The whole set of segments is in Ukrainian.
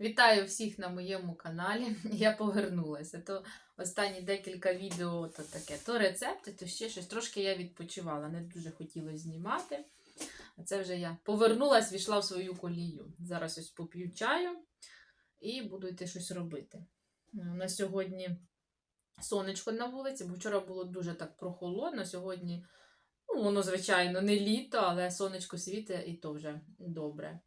Вітаю всіх на моєму каналі. Я повернулася. То останні декілька відео то таке, то рецепти, то ще щось. Трошки я відпочивала, не дуже хотілося знімати. А це вже я повернулася, війшла в свою колію. Зараз ось поп'ю чаю і буду йти щось робити. На сьогодні сонечко на вулиці, бо вчора було дуже так прохолодно. Сьогодні, ну, воно, звичайно, не літо, але сонечко світить і то вже добре.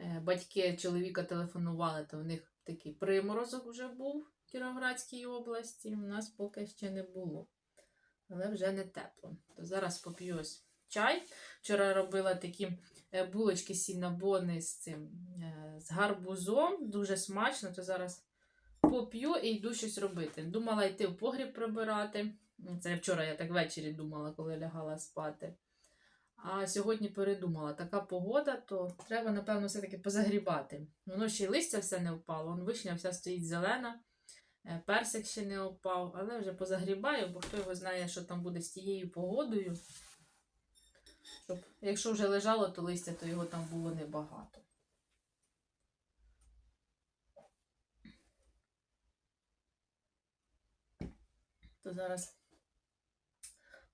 Е, Батьки чоловіка телефонували, то в них такий приморозок вже був в Кіровоградській області. У нас поки ще не було. Але вже не тепло. То зараз поп'ю чай. Вчора робила такі е, булочки сінабони з цим е, з гарбузом. Дуже смачно, то зараз поп'ю і йду щось робити. Думала йти в погріб прибирати. Це вчора я так ввечері думала, коли лягала спати. А сьогодні передумала, така погода, то треба, напевно, все-таки позагрібати. Воно ще й листя все не впало, Вон вишня вся стоїть зелена, е, персик ще не опав, але вже позагрібаю, бо хто його знає, що там буде з тією погодою. Щоб, якщо вже лежало, то листя, то його там було небагато. То зараз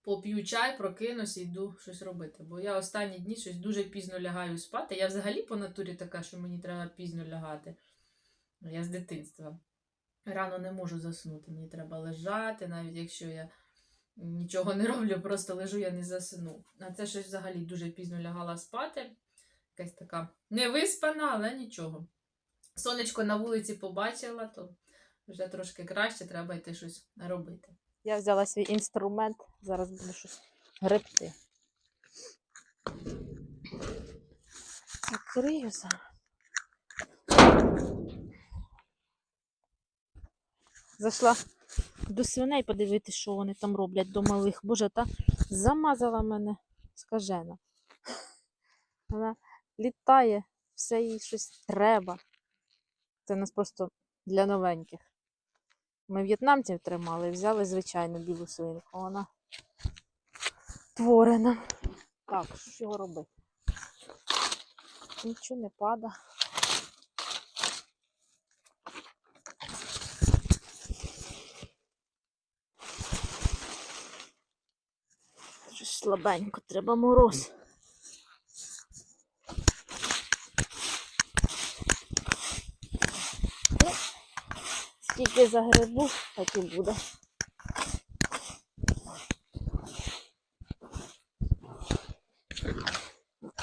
поп'ю чай, прокинусь і йду щось робити. Бо я останні дні щось дуже пізно лягаю спати. Я взагалі по натурі така, що мені треба пізно лягати. Я з дитинства. Рано не можу заснути. Мені треба лежати, навіть якщо я нічого не роблю, просто лежу, я не засну. А це щось взагалі дуже пізно лягала спати. Якась така невиспана, але нічого. Сонечко на вулиці побачила, то вже трошки краще, треба йти щось робити. Я взяла свій інструмент, зараз буду щось гребти. Закрию зараз. Зайшла до свиней подивитися, що вони там роблять до малих. Боже, та замазала мене скажена. Вона літає, все їй щось треба. Це у нас просто для новеньких. Ми в'єтнамців тримали, взяли звичайну білу свинку. Вона творена. Так, що робити? Нічого не пада. Щось слабенько, треба мороз. Скільки загребу, так і буде.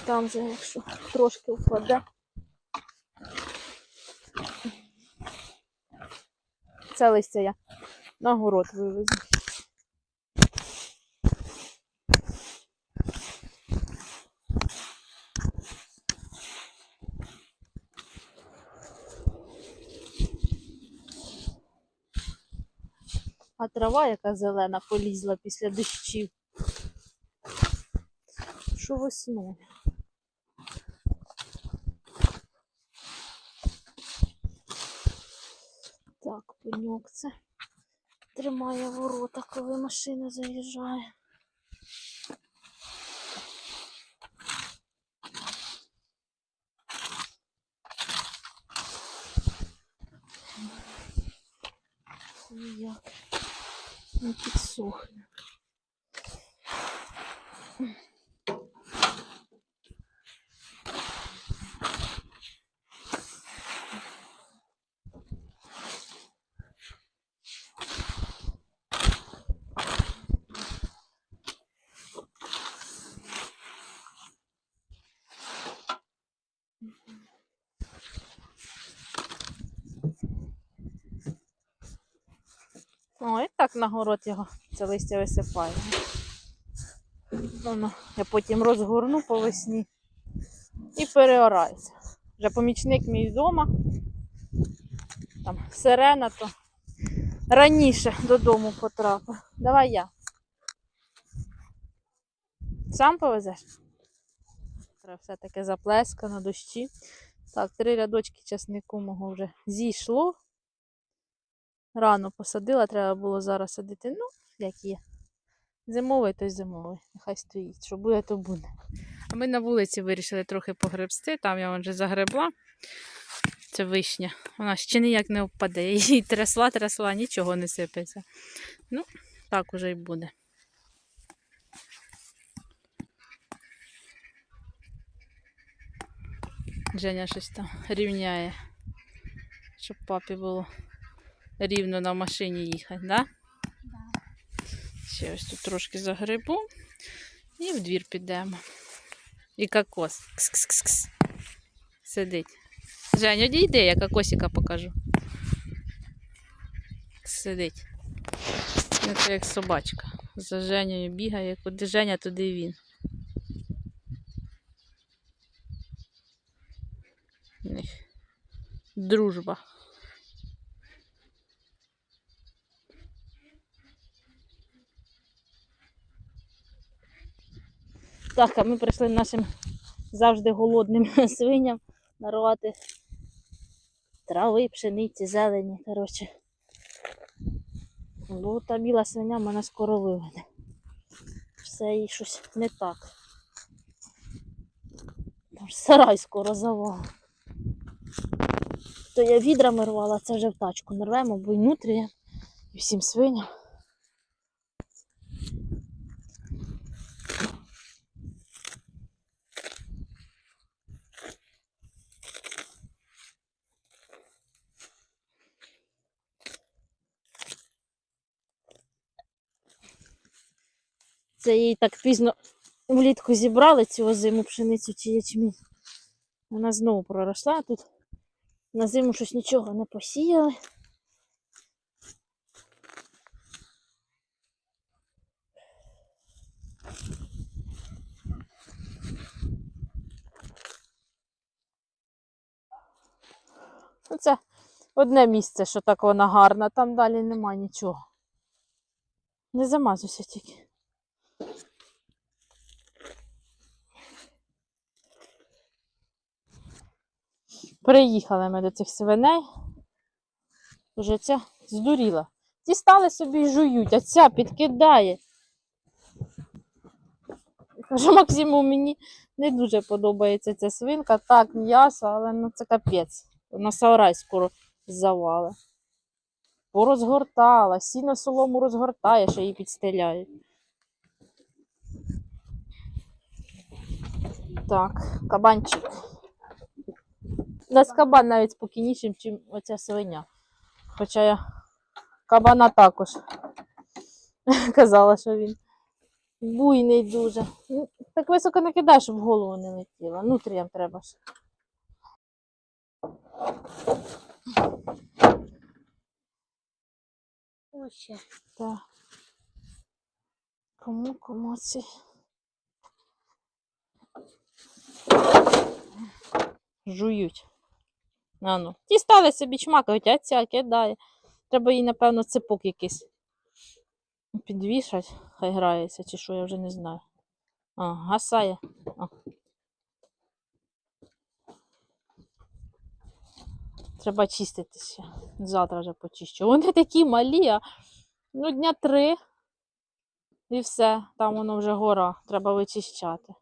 Там же, якщо трошки впаде. Це листя я на город вивезу. А трава, яка зелена, полізла після дощів. Що весною? Так, пеньок це тримає ворота, коли машина заїжджає. Ніяк не підсохне. О, і так на город його це листя висипає. Воно, я потім розгорну по весні і переорається. Вже помічник мій вдома. Там сирена, то раніше додому потрапив. Давай я. Сам повезеш? Треба все таке заплескано, дощі. Так, три рядочки часнику мого вже зійшло. Рано посадила, треба було зараз садити. Ну, як є. Зимовий, то й зимовий. Нехай стоїть. Що буде, то буде. А ми на вулиці вирішили трохи погребсти. Там я вже загребла. Це вишня. Вона ще ніяк не впаде. Її трясла, трясла, нічого не сипеться. Ну, так уже й буде. Женя щось там рівняє, щоб папі було рівно на машині їхати, да? Ще ось тут трошки загребу і в двір підемо. І кокос. Кс-кс-кс-кс. Сидить. Жень, одійди, я кокосика покажу. Сидить. Ну, Це як собачка. За Женєю бігає, куди Женя, туди він. Дружба. Так, ми прийшли нашим завжди голодним свиням нарвати трави, пшениці, зелені. Коротше. Бо та біла свиня мене скоро виведе. Все їй щось не так. Там сарай скоро завал. То я відрами рвала, це вже в тачку нарвемо, бо й нутрія, і всім свиням. Це їй так пізно влітку зібрали цю зиму пшеницю чи ячмінь. Вона знову проросла тут. На зиму щось нічого не посіяли. Ну, Це одне місце, що так вона гарна, там далі нема нічого. Не замазуйся тільки. Приїхали ми до цих свиней. Уже ця здуріла. Ті стали собі й жують, а ця підкидає. Кажу, Максиму, мені не дуже подобається ця свинка. Так, м'ясо, але ну це капець. Вона сарай скоро завали. Порозгортала, сіно солому розгортає, що її підстеляють. Так, кабанчик. У нас кабан навіть спокійнішим, ніж оця свиня. Хоча я кабана також казала, що він буйний дуже. Так високо не кидай, щоб в голову не летіло. Нутріям треба ж. Ось. Так. Кому, кому ці? Жують. А ну. Ті стали собі чмакають, а ця кидає. Треба їй, напевно, цепок якийсь підвішати, хай грається, чи що, я вже не знаю. А, гасає. А. Треба чистити ще. Завтра вже почищу. Вони такі малі, а ну, дня три. І все, там воно вже гора, треба вичищати.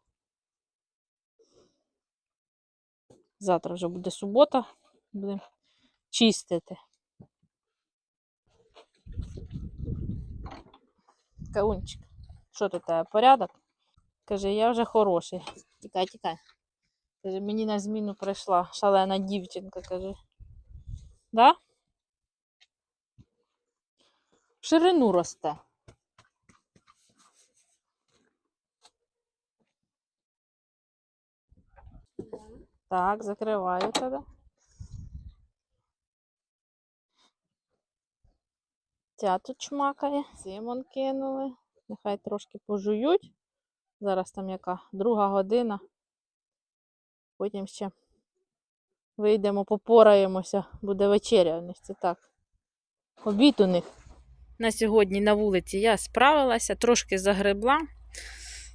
Завтра вже буде субота, будемо чистити. Каунчик, що тут порядок? Каже, я вже хороший. Тікай, тікай. Каже, мені на зміну прийшла шалена дівчинка, каже. Да? В ширину росте. Так, закриваю тоді. Ця тут чмакає. Симон кинули. Нехай трошки пожують. Зараз там яка друга година. Потім ще вийдемо, попораємося. Буде вечеря у них. Це так. Обід у них. На сьогодні на вулиці я справилася, трошки загребла.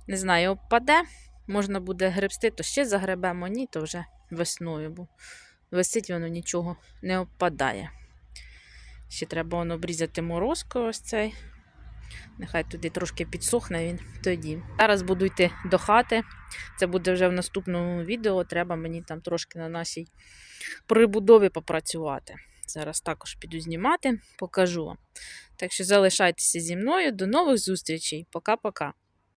Не знаю, обпаде. Можна буде гребсти, то ще загребемо, ні, то вже весною, бо висить воно нічого не обпадає. Ще треба воно обрізати морозко ось цей. Нехай туди трошки підсохне він тоді. Зараз буду йти до хати. Це буде вже в наступному відео. Треба мені там трошки на нашій прибудові попрацювати. Зараз також піду знімати, покажу вам. Так що залишайтеся зі мною. До нових зустрічей. Пока-пока.